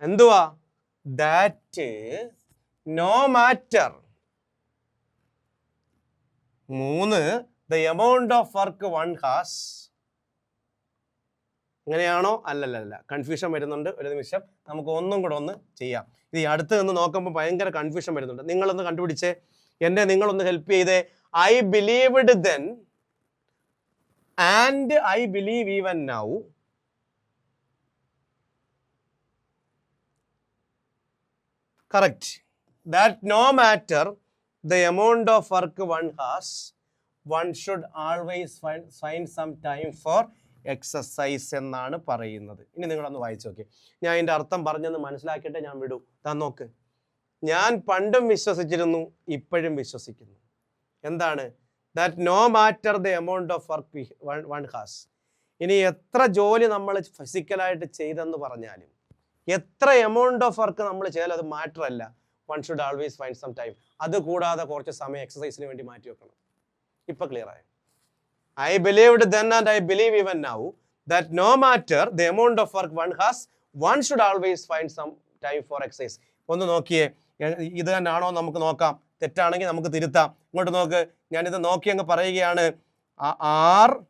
എന്തുവാ? ദാറ്റ് നോ മാറ്റർ മൂന്ന് the amount of work one has അങ്ങനെയാണോ അല്ലല്ലല്ല. കൺഫ്യൂഷൻ വരുന്നുണ്ട്. ഒരു നിമിഷം. നമുക്ക് ഒന്നും കൂടെ ഒന്ന് ചെയ്യാം. ഇത് അടുത്ത് നിന്ന് നോക്കുമ്പോൾ ഭയങ്കര കൺഫ്യൂഷൻ വരുന്നുണ്ട്. നിങ്ങളൊന്ന് കണ്ടുപിടിച്ചേ. എന്നെ നിങ്ങളൊന്ന് ഹെൽപ്പ് ചെയ്തേ. I believed then and I believe even now correct that no matter the amount of work one has one should always find some time for exercise എന്നാണ് പറയുന്നത്. ഇനി നിങ്ങളൊന്ന് വായിച്ചു നോക്കി. ഞാൻ അതിന്റെ അർത്ഥം പറഞ്ഞെന്ന് മനസ്സിലാക്കിയിട്ട് ഞാൻ വിടൂ. താൻ നോക്ക്. ഞാൻ പണ്ടും വിശ്വസിച്ചിരുന്നു ഇപ്പോഴും വിശ്വസിക്കുന്നു. എന്താണ്? That no matter the amount of work one has ഇനി എത്ര ജോലി നമ്മൾ ഫിസിക്കലായിട്ട് ചെയ്തെന്ന് പറഞ്ഞാലും എത്ര എമൗണ്ട് ഓഫ് വർക്ക് നമ്മൾ ചെയ്താലും അത് മാറ്ററല്ല one should always find some time അത് കൂടാതെ കുറച്ച് സമയം എക്സസൈസിന് വേണ്ടി മാറ്റി വെക്കണം. ഇപ്പൊ ക്ലിയർ ആയി? I believe then and I believe even now that no matter the amount of work one has one should always find some time for exercise ഒന്ന് നോക്കിയേ. ഇത് തന്നെയാണോ നമുക്ക് നോക്കാം. തെറ്റാണെങ്കിൽ നമുക്ക് തിരുത്താം. ഇങ്ങോട്ട് നോക്ക്. ഞാനിത് നോക്കി അങ്ങ് പറയുകയാണ്. R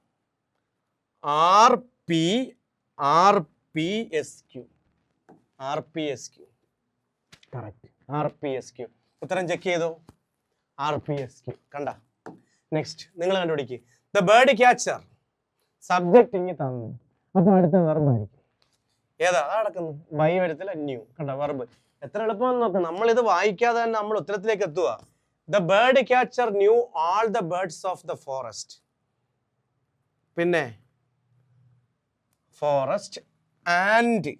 R P R P S Q R P S Q correct R P S Q ഉത്തരം ചെക്ക് ചെയ്തോ. ആർ പി എസ് ക്യൂ കണ്ട. നെക്സ്റ്റ് നിങ്ങൾ കണ്ടുപിടിക്കുക ദ ബേർഡ് ക്യാച്ചർ സബ്ജക്റ്റ് ഇങ്ങി തന്നു. അപ്പൊ അടുത്ത വെർബായിരിക്കും ഏതാ? അതാ നടക്കുന്നു. ബൈ വരത്തില്ല ന്യൂ കണ്ട വെർബ് എത്ര എളുപ്പമെന്ന് നോക്ക. നമ്മൾ ഇത് വായിക്കാതെ തന്നെ നമ്മൾ ഉത്തരത്തിലേക്ക് എത്തുക the bird catcher knew all the birds of the forest പിന്നെ forest and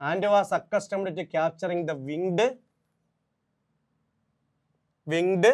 and was accustomed to capturing the winged winged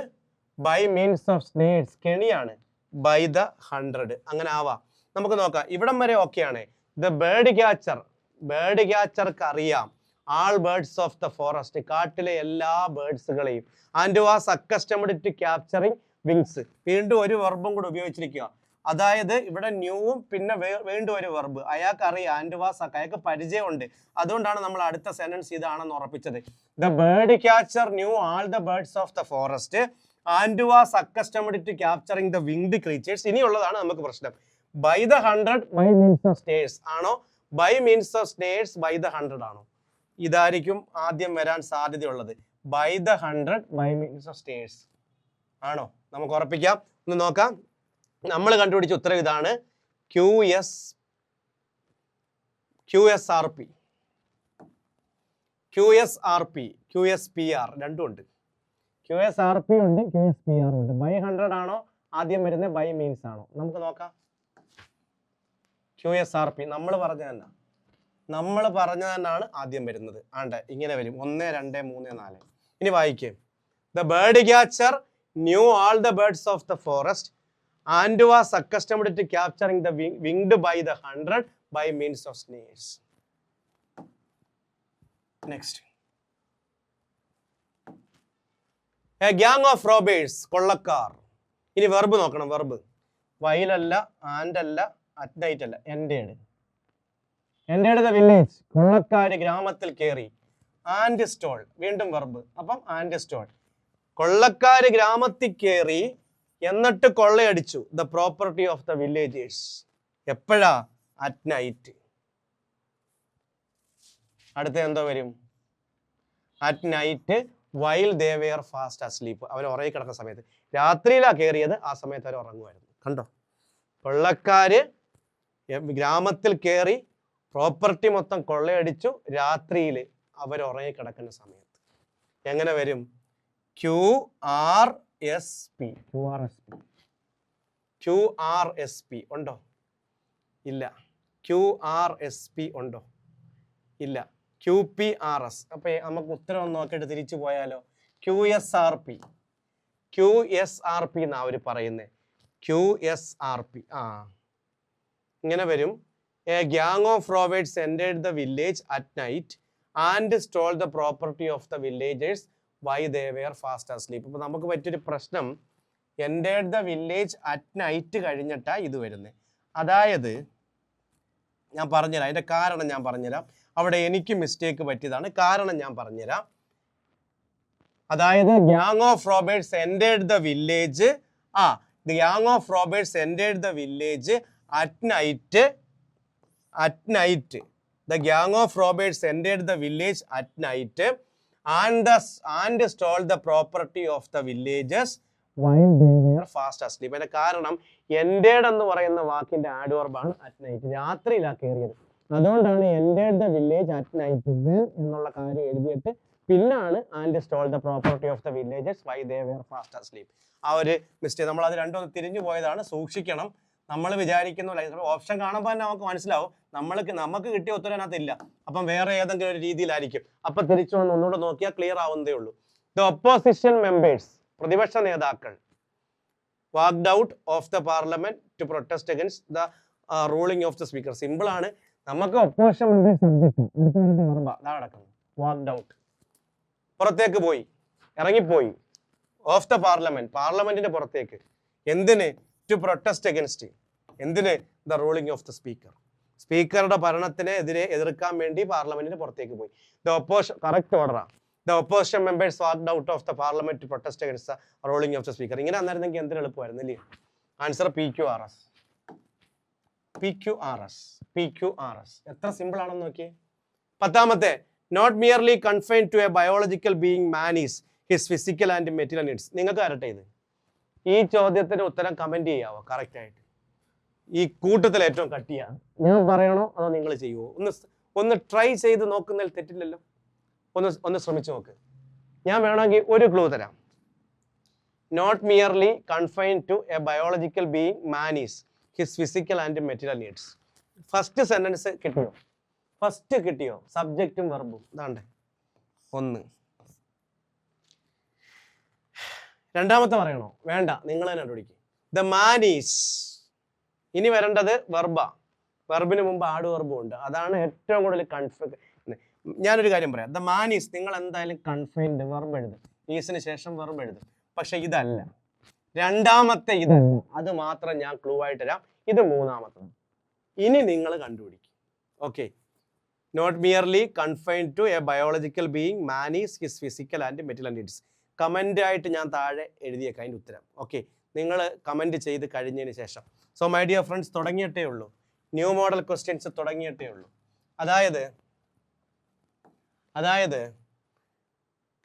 by means of snares കെണിയാണ്. By the hundred അങ്ങനെ ആവാം. നമുക്ക് നോക്കാം. ഇവിടം വരെ ഓക്കെയാണ് ദ ബേർഡ് ക്യാച്ചർ ബേർഡ് ക്യാച്ചർക്ക് അറിയാം. All birds of the forest കാട്ടിലെ എല്ലാ ബേർഡ്സുകളെയും and was accustomed to capturing wings വീണ്ടും ഒരു വെർബും കൂടെ ഉപയോഗിച്ചിരിക്കുക അതായത് ഇവിടെ ന്യൂവും പിന്നെ വീണ്ടും ഒരു വെർബ് അയാൾക്ക് അറിയാം ആൻഡ് വാസ് അയാൾക്ക് പരിചയമുണ്ട്. അതുകൊണ്ടാണ് നമ്മൾ അടുത്ത സെന്റൻസ് ഇതാണെന്ന് ഉറപ്പിച്ചത്. The bird catcher knew all the birds of the forest and was accustomed to capturing the winged creatures ഇനിയുള്ളതാണ് നമുക്ക് പ്രശ്നം. By the hundred by means of snares ആണോ? By means of snares by the hundred ആണോ? ഇതായിരിക്കും ആദ്യം വരാൻ സാധ്യതയുള്ളത്. By the hundred by means of snares ആണോ? നമുക്ക് ഉറപ്പിക്കാം. ഒന്ന് നോക്കാം. നമ്മൾ കണ്ടുപിടിച്ച ഉത്തരം ഇതാണ് Q S Q S R P Q S R P Q S P R രണ്ടും ഉണ്ട്. ക്യു എസ് ആർ പി ഉണ്ട് ക്യു എസ് പി ആർ ഉണ്ട്. ബൈ ഹൺഡ്രഡ് ആണോ? ആദ്യം വരുന്നത് ബൈ മീൻസ് ആണോ? നമുക്ക് നോക്കാം. ക്യു എസ് ആർ പി നമ്മൾ പറഞ്ഞ തന്നെ നമ്മൾ പറഞ്ഞ തന്നെയാണ് ആദ്യം വരുന്നത്. ആണ്ട് ഇങ്ങനെ വരും. ഒന്ന് രണ്ട് മൂന്ന് നാല്. ഇനി വായിക്കേ. The bird catcher knew all the birds of the forest and was accustomed to capturing the winged by the hundred by means of snares next a gang of robbers കൊള്ളക്കാർ. ഇനി വെർബ് നോക്കണം വെർബ് വയലല്ല and അല്ല at night അല്ല എന്റെയാണ് എന്റെയുടെ the village കൊള്ളക്കാർ ഗ്രാമത്തിൽ കയറി ആൻഡ് സ്റ്റോൾ വീണ്ടും വെർബ് അപ്പം ആൻഡ് സ്റ്റോൾ കൊള്ളക്കാർ ഗ്രാമത്തിൽ കയറി എന്നിട്ട് കൊള്ളയടിച്ചു. The property of the villagers എപ്പോഴാ? അറ്റ് നൈറ്റ് അടുത്ത എന്തോ വരും? At night while they were fast asleep അവർ ഉറങ്ങി കിടക്കുന്ന സമയത്ത്. രാത്രിയിലാ കയറിയത് ആ സമയത്ത് അവർ ഉറങ്ങുമായിരുന്നു. കണ്ടോ? കൊള്ളക്കാര് ഗ്രാമത്തിൽ കയറി പ്രോപ്പർട്ടി മൊത്തം കൊള്ളയടിച്ചു. രാത്രിയിൽ അവർ ഉറങ്ങി കിടക്കുന്ന സമയത്ത്. എങ്ങനെ വരും? Q R S P Q R S P Q R S P ഉണ്ടോ? ഇല്ല. ക്യു ആർ എസ് പി ഉണ്ടോ? ഇല്ല. ക്യു പി ആർ എസ് അപ്പൊ നമുക്ക് ഉത്തരം ഒന്ന് നോക്കിയിട്ട് തിരിച്ചു പോയാലോ? Q S R P Q S R P എന്നാ അവർ പറയുന്നത് ക്യു എസ് ആർ പി ആ. ഇങ്ങനെ വരും. A gang of robbers entered the village at night and stole the property of the villagers while they were fast asleep ഇപ്പൊ നമുക്ക് പറ്റിയൊരു പ്രശ്നം entered the village at night കഴിഞ്ഞിട്ടാ ഇത് വരുന്നത് അതായത് ഞാൻ പറഞ്ഞുതരാം അതിന്റെ കാരണം ഞാൻ പറഞ്ഞുതരാം. അവിടെ എനിക്ക് മിസ്റ്റേക്ക് പറ്റിയതാണ്. കാരണം ഞാൻ പറഞ്ഞുതരാം. അതായത് gang of robbers entered the village ആ gang of robbers entered the village at night at night the gang of robbers entered the village at night and the and stole the property of the villages fast asleep അതിന്റെ കാരണം ended എന്ന് പറയുന്ന വാക്കിന്റെ add വർബാണ് at night രാത്രിയിലാണ് കയറിയത് അതുകൊണ്ടാണ് entered the village at night എന്നുള്ള കാര്യം എഴുതിയിട്ട് പിന്നാണ് and stole the property of the villages while they were fast asleep ആ ഒരു മിസ്റ്റേക്ക് നമ്മൾ അത് രണ്ടും തിരിഞ്ഞു പോയതാണ്. സൂക്ഷിക്കണം. നമ്മൾ വിചാരിക്കുന്ന ഓപ്ഷൻ കാണുമ്പോൾ തന്നെ നമുക്ക് മനസ്സിലാവും നമ്മൾക്ക് നമുക്ക് കിട്ടിയ ഉത്തരം അതിനകത്തില്ല. അപ്പം വേറെ ഏതെങ്കിലും ഒരു രീതിയിലായിരിക്കും. അപ്പൊ തിരിച്ചു വന്ന് ഒന്നുകൂടെ നോക്കിയാൽ ക്ലിയർ ആവുന്നതേ ഉള്ളൂ. ദ ഒപ്പോസിഷൻ മെമ്പേഴ്സ് പ്രതിപക്ഷ നേതാക്കൾ walked out of the parliament to protest against the ruling of the speaker simple ആണ്. നമുക്ക് ഒപ്പോസിഷൻ പുറത്തേക്ക് പോയി. ഇറങ്ങിപ്പോയി. ഓഫ് ദ പാർലമെന്റ് പാർലമെന്റിന്റെ പുറത്തേക്ക്. എന്തിന്? ടു പ്രൊട്ടസ്റ്റ് അഗൻസ്റ്റ് എന്തിന്? The ruling of the speaker സ്പീക്കറുടെ ഭരണത്തിനെ എതിരെ എതിർക്കാൻ വേണ്ടി പാർലമെന്റിന് പുറത്തേക്ക് പോയി. The opposition correct ഓർഡറാണ് the opposition members walked out of the parliament protest against the ruling of the speaker ഇങ്ങനെ അന്നായിരുന്നെങ്കിൽ എന്തിന് എളുപ്പമായിരുന്നു ഇല്ലേ answer P Q R S P Q R S P Q R S എത്ര simple ആണെന്ന് നോക്കിയേ. പത്താമത്തെ not merely confine to a biological being man is his physical and material needs നിങ്ങൾക്ക് വരട്ടെ ഇത്. ഈ ചോദ്യത്തിന് ഉത്തരം കമന്റ് ചെയ്യാവോ? കറക്റ്റ് ആയിട്ട്. ഈ കൂട്ടത്തിൽ ഏറ്റവും കട്ടിയാണ് ഞാൻ പറയണോ അതോ നിങ്ങൾ ചെയ്യുമോ ഒന്ന് ഒന്ന് ട്രൈ ചെയ്ത് നോക്കുന്നതിൽ തെറ്റില്ലല്ലോ? ഒന്ന് ഒന്ന് ശ്രമിച്ചു നോക്ക്. ഞാൻ വേണമെങ്കിൽ ഒരു ക്ലൂ തരാം. Not merely confine to a biological being man is his physical and material needs first sentence കിട്ടിയോ? ഫസ്റ്റ് കിട്ടിയോ? സബ്ജക്റ്റും വെർബും ഇതാണ്ട്. ഒന്ന്. രണ്ടാമത്തെ പറയണോ? വേണ്ട. നിങ്ങൾ തന്നെ കണ്ടുപിടിക്കും. ദ മാനീസ് ഇനി വരേണ്ടത് വെർബ വെർബിന് മുമ്പ് ആട് വെർബും ഉണ്ട്. അതാണ് ഏറ്റവും കൂടുതൽ കൺഫ ഞാനൊരു കാര്യം പറയാം. ദ മാനീസ് നിങ്ങൾ എന്തായാലും കൺഫൈൻഡ് വെർബ് എഴുതും. ഈസിന് ശേഷം വെർബ് എഴുതും. പക്ഷെ ഇതല്ല. രണ്ടാമത്തെ ഇതല്ല അത് മാത്രം ഞാൻ ക്ലൂ ആയിട്ട് തരാം. ഇത് മൂന്നാമത്തത്. ഇനി നിങ്ങൾ കണ്ടുപിടിക്കും. Okay not merely confined to a biological being man is his physical and material needs comment ആയിട്ട് ഞാൻ താഴെ എഴുതിയേക്കാം. അതിന്റെ ഉത്തരം. ഓക്കെ നിങ്ങൾ കമന്റ് ചെയ്ത് കഴിഞ്ഞതിന് ശേഷം. സോ മൈ ഡിയർ ഫ്രണ്ട്സ് തുടങ്ങിയിട്ടേ ഉള്ളൂ. ന്യൂ മോഡൽ ക്വസ്റ്റ്യൻസ് തുടങ്ങിയിട്ടേ ഉള്ളൂ. അതായത് അതായത്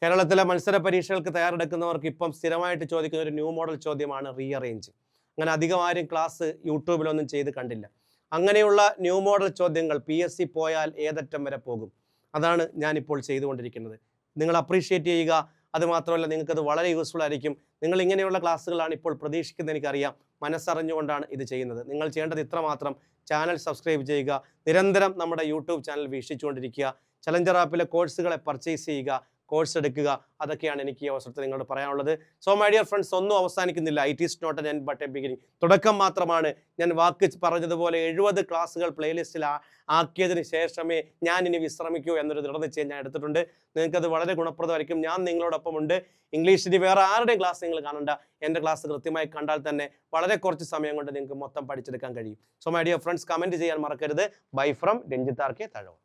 കേരളത്തിലെ മത്സര പരീക്ഷകൾക്ക് തയ്യാറെടുക്കുന്നവർക്ക് ഇപ്പം സ്ഥിരമായിട്ട് ചോദിക്കുന്ന ഒരു ന്യൂ മോഡൽ ചോദ്യമാണ് റീഅറേഞ്ച് അങ്ങനെ അധികം ആരും ക്ലാസ് യൂട്യൂബിലൊന്നും ചെയ്ത് കണ്ടില്ല. അങ്ങനെയുള്ള ന്യൂ മോഡൽ ചോദ്യങ്ങൾ പി എസ് സി പോയാൽ ഏതറ്റം വരെ പോകും? അതാണ് ഞാനിപ്പോൾ ചെയ്തുകൊണ്ടിരിക്കുന്നത്. നിങ്ങൾ അപ്രീഷിയേറ്റ് ചെയ്യുക. അത് മാത്രമല്ല നിങ്ങൾക്കത് വളരെ യൂസ്ഫുൾ ആയിരിക്കും. നിങ്ങൾ ഇങ്ങനെയുള്ള ക്ലാസ്സുകളാണ് ഇപ്പോൾ പ്രതീക്ഷിക്കുന്നത് എനിക്കറിയാം. മനസ്സറിഞ്ഞുകൊണ്ടാണ് ഇത് ചെയ്യുന്നത്. നിങ്ങൾ ചെയ്യേണ്ടത് ഇത്രമാത്രം. ചാനൽ സബ്സ്ക്രൈബ് ചെയ്യുക. നിരന്തരം നമ്മുടെ യൂട്യൂബ് ചാനൽ വീക്ഷിച്ചുകൊണ്ടിരിക്കുക. ചലഞ്ചർ ആപ്പിലെ കോഴ്സുകളെ പർച്ചേസ് ചെയ്യുക. കോഴ്സ് എടുക്കുക. അതൊക്കെയാണ് എനിക്ക് ഈ അവസരത്തിൽ നിങ്ങളോട് പറയാനുള്ളത്. സോ മൈ ഡിയർ ഫ്രണ്ട്സ് ഒന്നും അവസാനിക്കുന്നില്ല. It is not end but a beginning തുടക്കം മാത്രമാണ്. ഞാൻ വാക്ക് പറഞ്ഞതുപോലെ എഴുപത് ക്ലാസ്സുകൾ പ്ലേലിസ്റ്റിൽ ആക്കിയതിന് ശേഷമേ ഞാൻ ഇനി വിശ്രമിക്കൂ എന്നൊരു ദൃഢനിശ്ചയം ഞാൻ എടുത്തിട്ടുണ്ട്. നിങ്ങൾക്കത് വളരെ ഗുണപ്രദമായിരിക്കും. ഞാൻ നിങ്ങളോടൊപ്പം ഉണ്ട്. ഇംഗ്ലീഷിൽ വേറെ ആരുടെയും ക്ലാസ് നിങ്ങൾ കാണണ്ട. എന്റെ ക്ലാസ് കൃത്യമായി കണ്ടാൽ തന്നെ വളരെ കുറച്ച് സമയം കൊണ്ട് നിങ്ങൾക്ക് മൊത്തം പഠിച്ചെടുക്കാൻ കഴിയും. So my dear friends comment ചെയ്യാൻ മറക്കരുത്. ബൈ ഫ്രം രഞ്ജിത്താർ കെ തഴവ്.